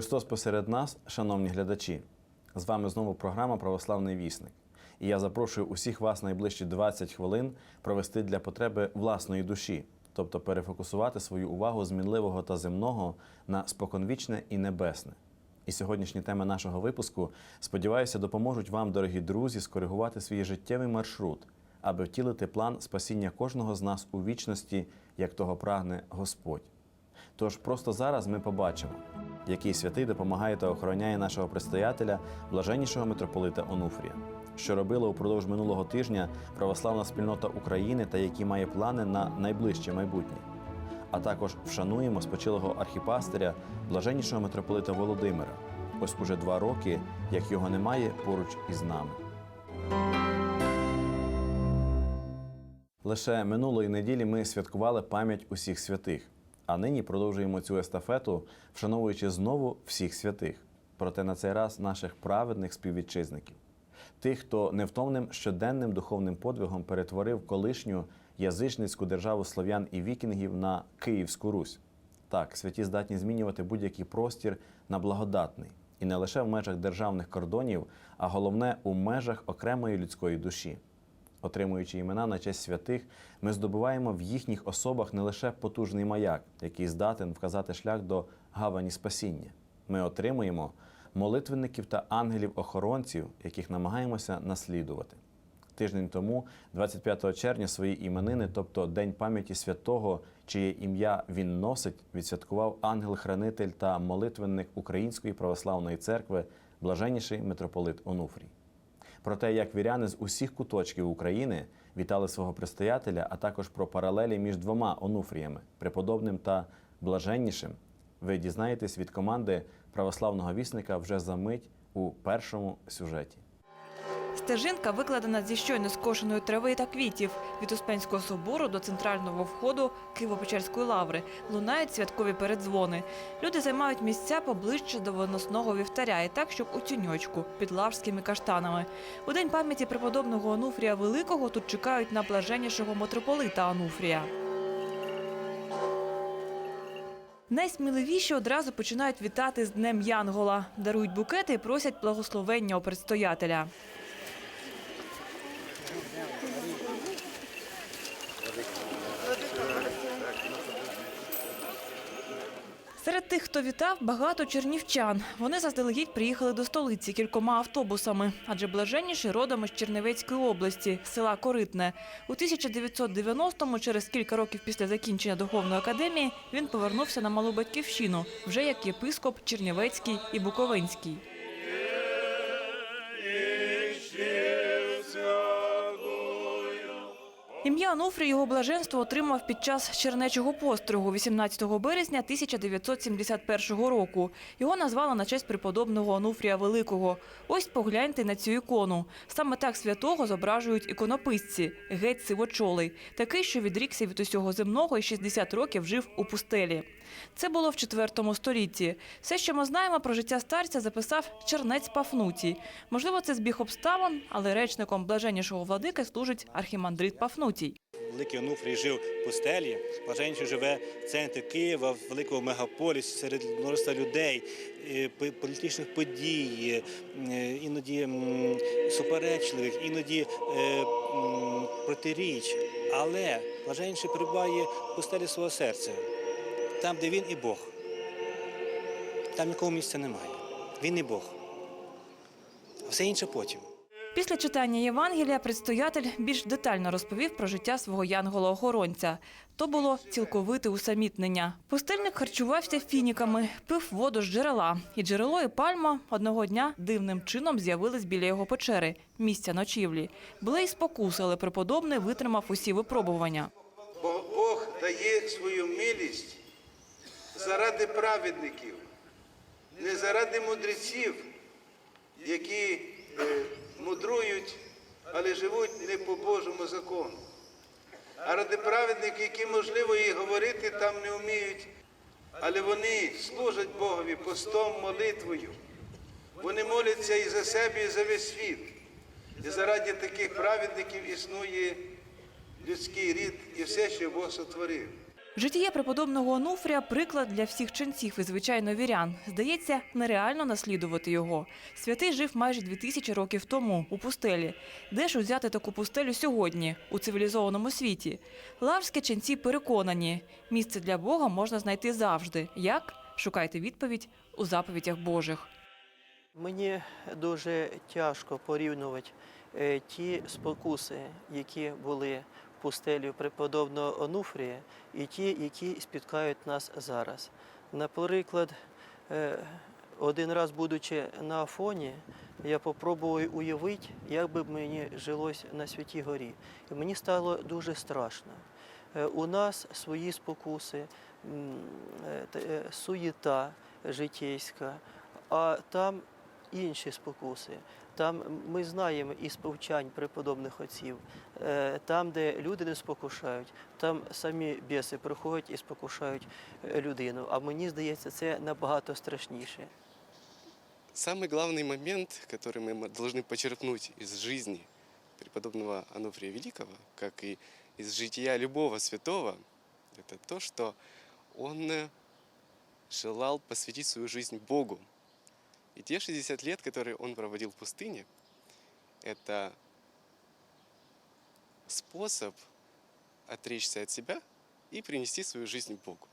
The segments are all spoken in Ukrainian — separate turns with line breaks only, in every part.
Христос посеред нас, шановні глядачі. З вами знову програма Православний вісник. І я запрошую усіх вас найближчі 20 хвилин провести для потреби власної душі, тобто перефокусувати свою увагу з мінливого та земного на споконвічне і небесне. І сьогоднішні теми нашого випуску, сподіваюся, допоможуть вам, дорогі друзі, скоригувати свій життєвий маршрут, аби втілити план спасіння кожного з нас у вічності, як того прагне Господь. Тож просто зараз ми побачимо, який святий допомагає та охороняє нашого предстоятеля, блаженнішого митрополита Онуфрія, що робила упродовж минулого тижня православна спільнота України та які має плани на найближче майбутнє. А також вшануємо спочилого архіпастиря, блаженнішого митрополита Володимира. Ось уже два роки, як його немає поруч із нами. Лише минулої неділі ми святкували пам'ять усіх святих, а нині продовжуємо цю естафету, вшановуючи знову всіх святих, проте на цей раз наших праведних співвітчизників, тих, хто невтомним щоденним духовним подвигом перетворив колишню язичницьку державу слов'ян і вікінгів на Київську Русь. Так, святі здатні змінювати будь-який простір на благодатний, і не лише в межах державних кордонів, а головне у межах окремої людської душі. Отримуючи імена на честь святих, ми здобуваємо в їхніх особах не лише потужний маяк, який здатен вказати шлях до гавані спасіння. Ми отримуємо молитвенників та ангелів-охоронців, яких намагаємося наслідувати. Тиждень тому, 25 червня, свої іменини, тобто День пам'яті святого, чиє ім'я він носить, відсвяткував ангел-хранитель та молитвенник Української православної церкви, блаженніший митрополит Онуфрій. Про те, як віряни з усіх куточків України вітали свого предстоятеля, а також про паралелі між двома онуфріями преподобним та блаженнішим, ви дізнаєтесь від команди православного вісника вже за мить у першому сюжеті.
Стежинка викладена зі щойно скошеної трави та квітів. Від Успенського собору до центрального входу Києво-Печерської лаври лунають святкові передзвони. Люди займають місця поближче до виносного вівтаря і так, щоб у тіньочку під лаврськими каштанами. У день пам'яті преподобного Ануфрія Великого тут чекають на блаженнішого митрополита Ануфрія. Найсміливіші одразу починають вітати з Днем Янгола, дарують букети і просять благословення у предстоятеля. Серед тих, хто вітав, багато чернівчан. Вони заздалегідь приїхали до столиці кількома автобусами, адже блаженніші родом із Чернівецької області, села Коритне. У 1990-му, через кілька років після закінчення духовної академії, він повернувся на малу батьківщину, вже як єпископ Чернівецький і Буковинський. Ім'я Онуфрій його блаженство отримав під час чернечого постригу 18 березня 1971 року. Його назвали на честь преподобного Онуфрія Великого. Ось погляньте на цю ікону. Саме так святого зображують іконописці – геть сивочолий, такий, що відрікся від усього земного і 60 років жив у пустелі. Це було в IV столітті. Все, що ми знаємо про життя старця, записав чернець Пафнутій. Можливо, це збіг обставин, але речником блаженнішого владики служить архімандрит Пафнутій.
Великий Онуфрій жив в пустелі, блаженніший живе в центрі Києва, в великому мегаполісі, серед множества людей, е, політичних подій, е, іноді суперечливих, іноді е, протиріч. Але блаженніший перебуває в пустелі свого серця, там, де він і Бог. Там нікого місця немає. Він і Бог. А все інше потім.
Після читання Євангелія предстоятель більш детально розповів про життя свого янгола-охоронця. То було цілковите усамітнення. Пустельник харчувався фініками, пив воду з джерела. І джерело, і пальма одного дня дивним чином з'явились біля його печери, місця ночівлі. Були й спокуси, але преподобний витримав усі випробування.
Бо Бог дає свою милість заради праведників, не заради мудреців, які е, мудрують, але живуть не по Божому закону. А ради праведників, які, можливо, і говорити там не вміють, але вони служать Богові постом, молитвою. Вони моляться і за себе, і за весь світ. І заради таких праведників існує людський рід і все, що Бог сотворив.
Житіє преподобного Онуфрія – приклад для всіх ченців і, звичайно, вірян. Здається, нереально наслідувати його. Святий жив майже дві тисячі років тому, у пустелі. Де ж узяти таку пустелю сьогодні, у цивілізованому світі? Лаврські ченці переконані, місце для Бога можна знайти завжди. Як? Шукайте відповідь у заповідях Божих.
Мені дуже тяжко порівнювати е, ті спокуси, які були в пустелі преподобного Онуфрія, і ті, які спіткають нас зараз. Наприклад, е, один раз, будучи на Афоні, я попробував уявити, як би мені жилось на Святій Горі. І мені стало дуже страшно. Е, У нас свої спокуси, е, суєта житейська, а там інші спокуси. Там ми знаємо із повчань преподобних отців, е, там, де люди не спокушають, там самі біси приходять і спокушають е, людину. А мені здається, це набагато страшніше.
Самый главный момент, который мы м- должны почерпнуть из жизни преподобного Ануфрия Великого, как и из жития любого святого, это то, что он э, желал посвятить свою жизнь Богу. И те 60 лет, которые он проводил в пустыне, это способ отречься от себя и принести свою жизнь Богу.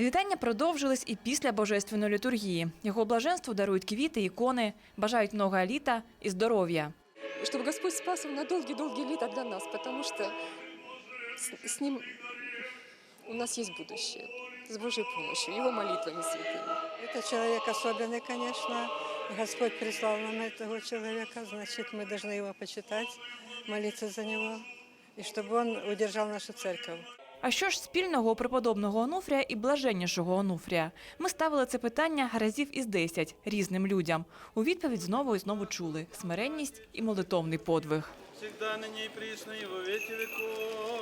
Вітання продовжились і після божественної літургії. Його блаженству дарують квіти, ікони, бажають много літа і здоров'я.
И чтобы Господь спас его на долгие-долгие лета для нас, потому что с, с ним у нас есть будущее, с Божьей помощью, его молитвами святыми.
Это человек особенный, конечно. Господь прислал нам этого человека, значит, мы должны его почитать, молиться за него, и чтобы он удержал нашу церковь.
А що ж спільного у преподобного Онуфрія і блаженнішого Онуфрія? Ми ставили це питання разів із 10 різним людям. У відповідь знову і знову чули смиренність і молитовний подвиг.
всегда ныне и присно и во веки веков.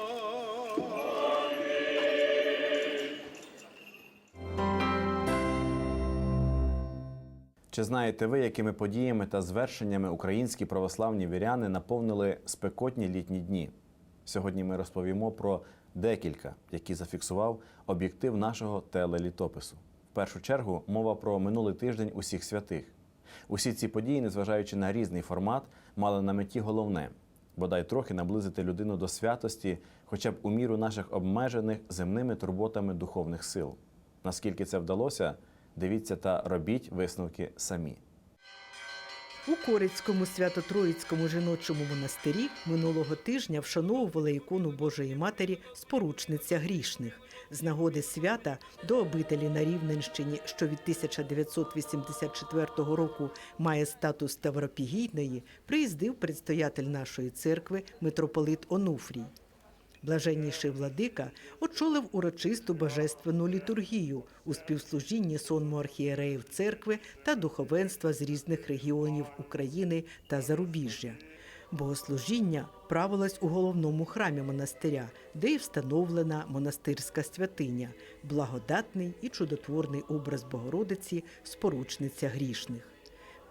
Чи знаєте ви, якими подіями та звершеннями українські православні віряни наповнили спекотні літні дні? Сьогодні ми розповімо про декілька, які зафіксував об'єктив нашого телелітопису. В першу чергу мова про минулий тиждень усіх святих. Усі ці події, незважаючи на різний формат, мали на меті головне бодай трохи наблизити людину до святості, хоча б у міру наших обмежених земними турботами духовних сил. Наскільки це вдалося, дивіться та робіть висновки самі.
У Корицькому Свято-Троїцькому жіночому монастирі минулого тижня вшановували ікону Божої Матері Споручниця грішних з нагоди свята до обителі на Рівненщині, що від 1984 року має статус Ставропігійної, приїздив предстоятель нашої церкви митрополит Онуфрій. Блаженніший владика очолив урочисту божественну літургію у співслужінні сонму архієреїв церкви та духовенства з різних регіонів України та зарубіжжя. Богослужіння правилось у головному храмі монастиря, де й встановлена монастирська святиня, благодатний і чудотворний образ Богородиці, споручниця грішних.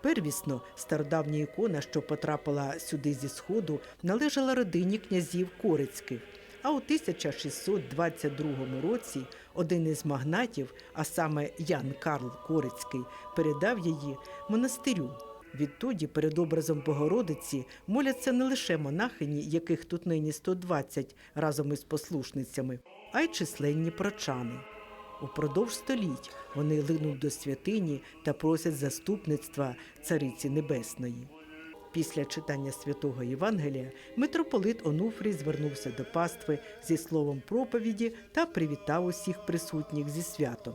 Первісно, стародавня ікона, що потрапила сюди зі сходу, належала родині князів Корицьких. А у 1622 році один із магнатів, а саме Ян Карл Корицький, передав її монастирю. Відтоді перед образом Богородиці моляться не лише монахині, яких тут нині 120 разом із послушницями, а й численні прочани. Упродовж століть вони линуть до святині та просять заступництва Цариці Небесної. Після читання святого Євангелія митрополит Онуфрій звернувся до пастви зі словом проповіді та привітав усіх присутніх зі святом.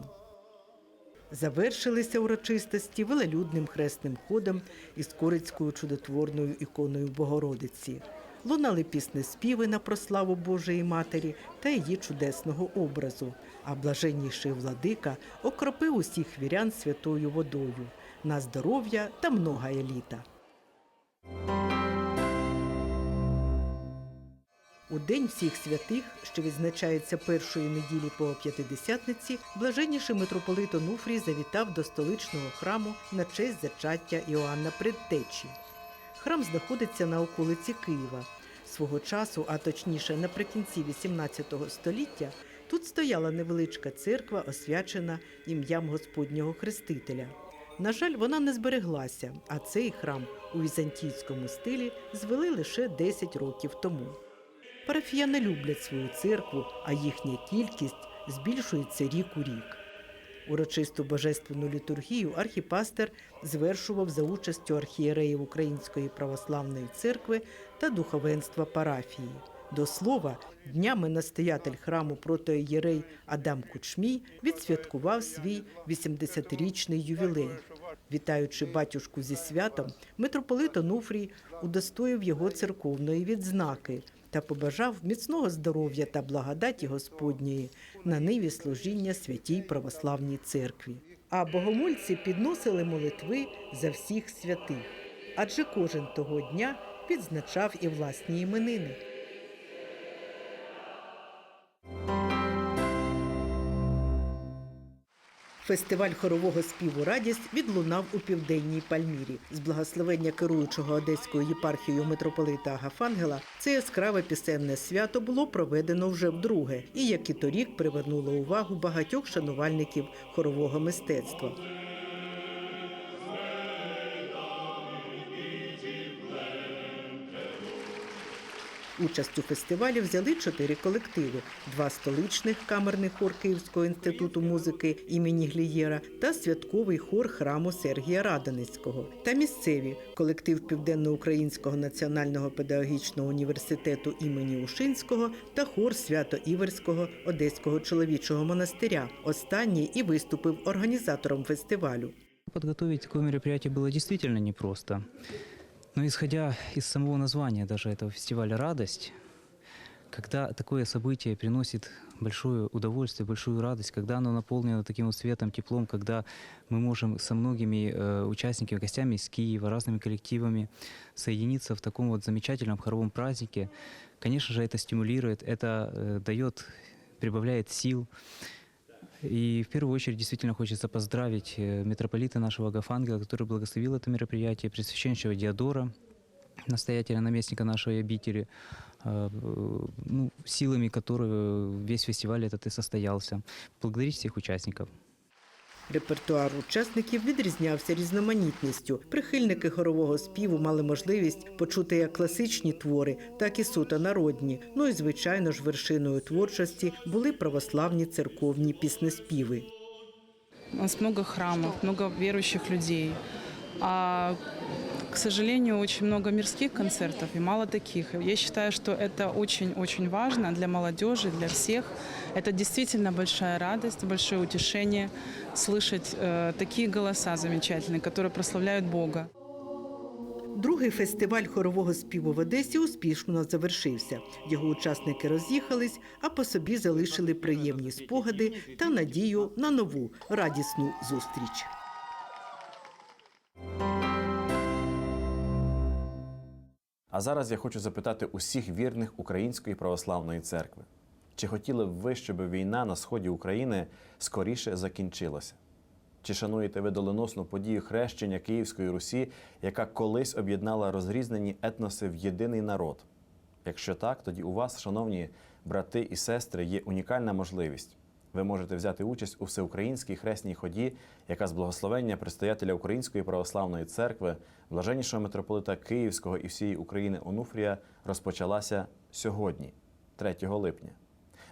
Завершилися урочистості велелюдним хресним ходом із корицькою чудотворною іконою Богородиці. Лунали пісни співи на прославу Божої Матері та її чудесного образу, а блаженніший владика окропив усіх вірян святою водою на здоров'я та многая літа. У День всіх святих, що відзначається першої неділі по п'ятидесятниці, блаженніший митрополит Онуфрій завітав до столичного храму на честь зачаття Іоанна Предтечі. Храм знаходиться на околиці Києва. Свого часу, а точніше наприкінці XVIII століття, Тут стояла невеличка церква, освячена ім'ям Господнього Хрестителя. На жаль, вона не збереглася, а цей храм у візантійському стилі звели лише 10 років тому. Парафіяни люблять свою церкву, а їхня кількість збільшується рік у рік. Урочисту божественну літургію архіпастер звершував за участю архієреїв Української православної церкви та духовенства парафії. До слова, днями настоятель храму протоієрей Адам Кучмій відсвяткував свій 80-річний ювілей. Вітаючи батюшку зі святом, митрополит Онуфрій удостоїв його церковної відзнаки та побажав міцного здоров'я та благодаті Господньої на ниві служіння святій православній церкві. А богомольці підносили молитви за всіх святих, адже кожен того дня відзначав і власні іменини. Фестиваль хорового співу Радість відлунав у південній Пальмірі. З благословення керуючого одеською єпархією митрополита Агафангела це яскраве пісенне свято було проведено вже вдруге, і як і торік привернуло увагу багатьох шанувальників хорового мистецтва. Участь у фестивалі взяли чотири колективи: два столичних камерний хор Київського інституту музики імені Глієра та святковий хор храму Сергія Радоницького та місцеві колектив Південноукраїнського національного педагогічного університету імені Ушинського та хор Свято-Іверського Одеського чоловічого монастиря. Останній і виступив організатором фестивалю.
Подготовить такое мероприятие было действительно непросто. Но исходя из самого названия даже этого фестиваля «Радость», когда такое событие приносит большое удовольствие, большую радость, когда оно наполнено таким вот светом, теплом, когда мы можем со многими э, участниками, гостями из Киева, разными коллективами соединиться в таком вот замечательном хоровом празднике, конечно же, это стимулирует, это э, дает, прибавляет сил. И в первую очередь действительно хочется поздравить э, митрополита нашего Агафангела, который благословил это мероприятие, пресвященнейшего Диодора, настоятеля, наместника нашей обители, э, ну, силами которого весь фестиваль этот и состоялся. Благодарить всех участников.
Репертуар учасників відрізнявся різноманітністю. Прихильники хорового співу мали можливість почути як класичні твори, так і суто народні. Ну і звичайно ж вершиною творчості були православні церковні піснеспіви.
У нас много храмов, много верующих людей. А, сожалению, очень много мирских концертов и мало таких. Я считаю, что это очень-очень важно для молодежи, для всех. Это действительно большая радость, большое утешение слышать э, такие голоса замечательные, которые прославляют Бога.
Другий фестиваль хорового співу в Одесі успішно завершився. Його учасники роз'їхались, а по собі залишили приємні спогади та надію на нову радісну зустріч.
А зараз я хочу запитати усіх вірних Української православної церкви: чи хотіли б ви, щоб війна на сході України скоріше закінчилася? Чи шануєте ви доленосну подію хрещення Київської Русі, яка колись об'єднала розрізнені етноси в єдиний народ? Якщо так, тоді у вас, шановні брати і сестри, є унікальна можливість. Ви можете взяти участь у всеукраїнській хресній ході, яка з благословення предстоятеля Української православної церкви, блаженнішого митрополита Київського і всієї України Онуфрія, розпочалася сьогодні, 3 липня.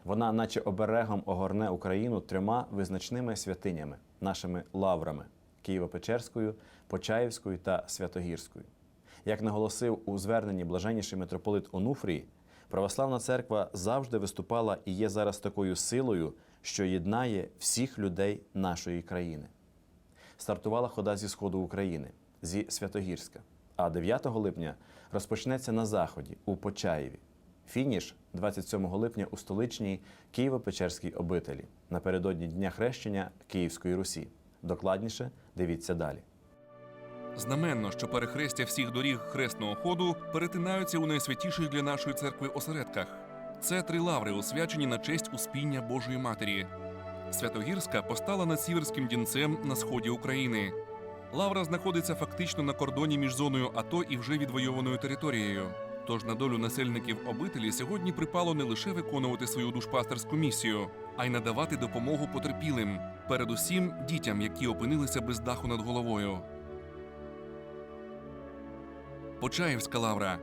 Вона, наче оберегом, огорне Україну трьома визначними святинями, нашими лаврами Києво-Печерською, Почаївською та Святогірською. Як наголосив у зверненні блаженніший митрополит Онуфрій, православна церква завжди виступала і є зараз такою силою, що єднає всіх людей нашої країни. Стартувала хода зі сходу України, зі Святогірська. А 9 липня розпочнеться на заході у Почаєві. Фініш 27 липня у столичній Києво-Печерській обителі напередодні Дня хрещення Київської Русі. Докладніше дивіться далі.
Знаменно, що перехрестя всіх доріг хресного ходу перетинаються у найсвятіших для нашої церкви осередках. Це три лаври, освячені на честь успіння Божої Матері. Святогірська постала над сіверським дінцем на сході України. Лавра знаходиться фактично на кордоні між зоною АТО і вже відвойованою територією. Тож на долю насельників обителі сьогодні припало не лише виконувати свою душпастерську місію, а й надавати допомогу потерпілим, передусім дітям, які опинилися без даху над головою. Почаївська лавра.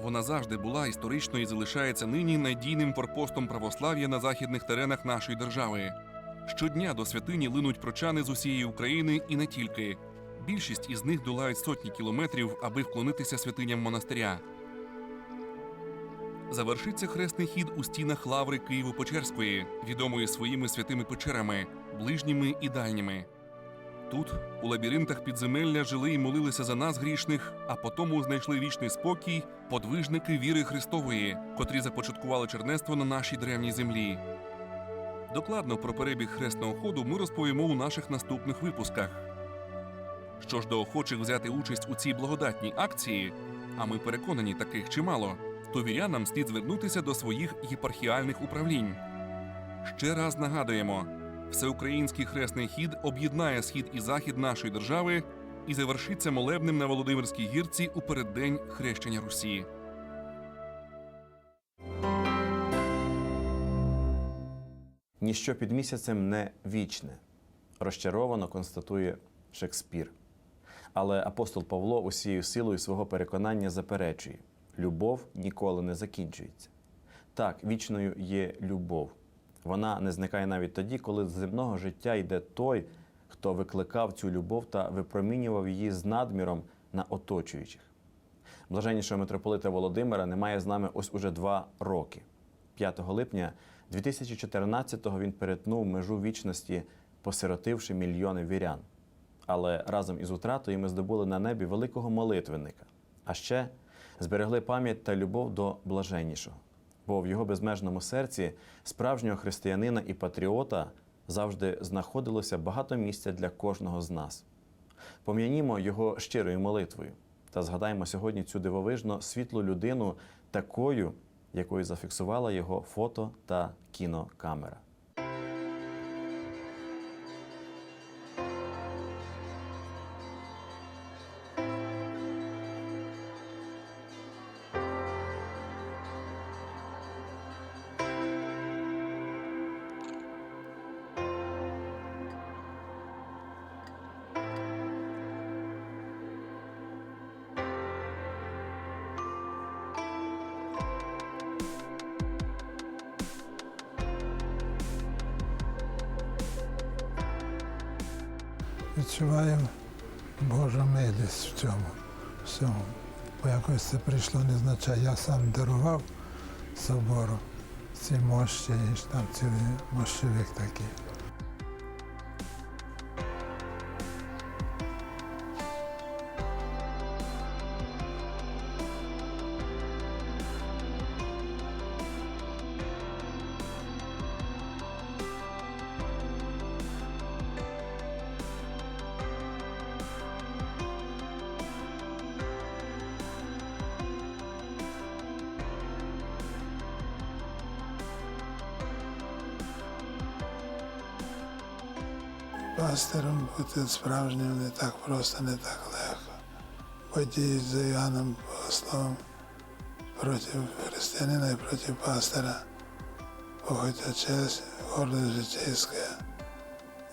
Вона завжди була історично і залишається нині надійним форпостом православ'я на західних теренах нашої держави. Щодня до святині линуть прочани з усієї України і не тільки. Більшість із них долають сотні кілометрів, аби вклонитися святиням монастиря. Завершиться хресний хід у стінах лаври Києво-Печерської, відомої своїми святими печерами, ближніми і дальніми. Тут, у лабіринтах підземелля, жили і молилися за нас грішних, а потому знайшли вічний спокій подвижники віри Христової, котрі започаткували чернецтво на нашій древній землі. Докладно про перебіг хресного ходу ми розповімо у наших наступних випусках. Що ж до охочих взяти участь у цій благодатній акції, а ми переконані таких чимало, то вірянам слід звернутися до своїх єпархіальних управлінь. Ще раз нагадуємо: всеукраїнський хресний хід об'єднає схід і захід нашої держави і завершиться молебнем на Володимирській гірці у переддень хрещення Русі.
Ніщо під місяцем не вічне, розчаровано констатує Шекспір. Але апостол Павло усією силою свого переконання заперечує: любов ніколи не закінчується. Так, вічною є любов. Вона не зникає навіть тоді, коли з земного життя йде той, хто викликав цю любов та випромінював її з надміром на оточуючих. Блаженнішого митрополита Володимира немає з нами ось уже два роки. 5 липня 2014-го він перетнув межу вічності, посиротивши мільйони вірян. Але разом із утратою ми здобули на небі великого молитвенника, а ще зберегли пам'ять та любов до блаженнішого. Бо в його безмежному серці справжнього християнина і патріота завжди знаходилося багато місця для кожного з нас. Пом'янімо його щирою молитвою та згадаймо сьогодні цю дивовижно світлу людину такою, якою зафіксувала його фото та кінокамера.
Відчуваю Божу милість в цьому всьому. Бо якось це прийшло незначай. Я сам дарував собору ці мощі, і ж там цілий мощовик такий. Пастором бути справжнім не так просто, не так легко. Подіють за Іоанном Богословом проти християнина і проти пастора. Похотя честь, гордость житейська.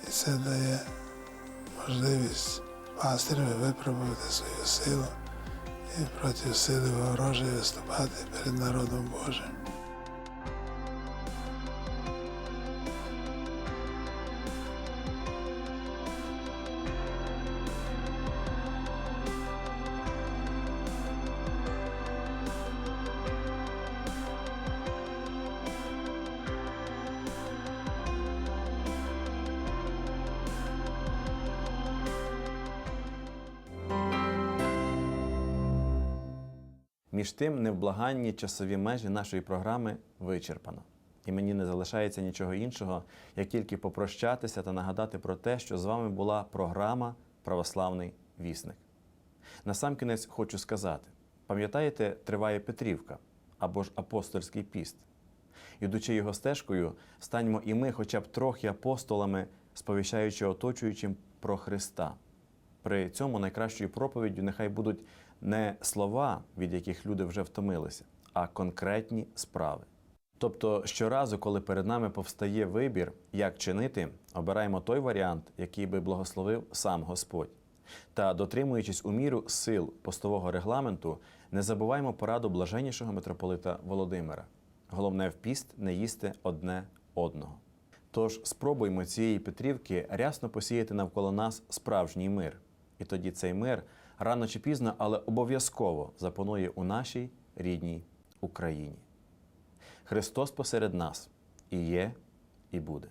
І це дає можливість пастирю випробувати свою силу і проти сили ворожої виступати перед народом Божим.
Між тим, невблаганні часові межі нашої програми вичерпано. І мені не залишається нічого іншого, як тільки попрощатися та нагадати про те, що з вами була програма Православний вісник. Насамкінець хочу сказати: пам'ятаєте, триває Петрівка або ж апостольський піст. Ідучи його стежкою, станьмо і ми, хоча б трохи апостолами, сповіщаючи оточуючим про Христа. При цьому найкращою проповіддю нехай будуть Не слова, від яких люди вже втомилися, а конкретні справи. Тобто щоразу, коли перед нами повстає вибір, як чинити, обираємо той варіант, який би благословив сам Господь. Та, дотримуючись у міру сил постового регламенту, не забуваємо пораду блаженнішого митрополита Володимира. Головне в піст не їсти одне одного. Тож спробуймо цієї Петрівки рясно посіяти навколо нас справжній мир. І тоді цей мир рано чи пізно, але обов'язково запанує у нашій рідній Україні. Христос посеред нас і є, і буде.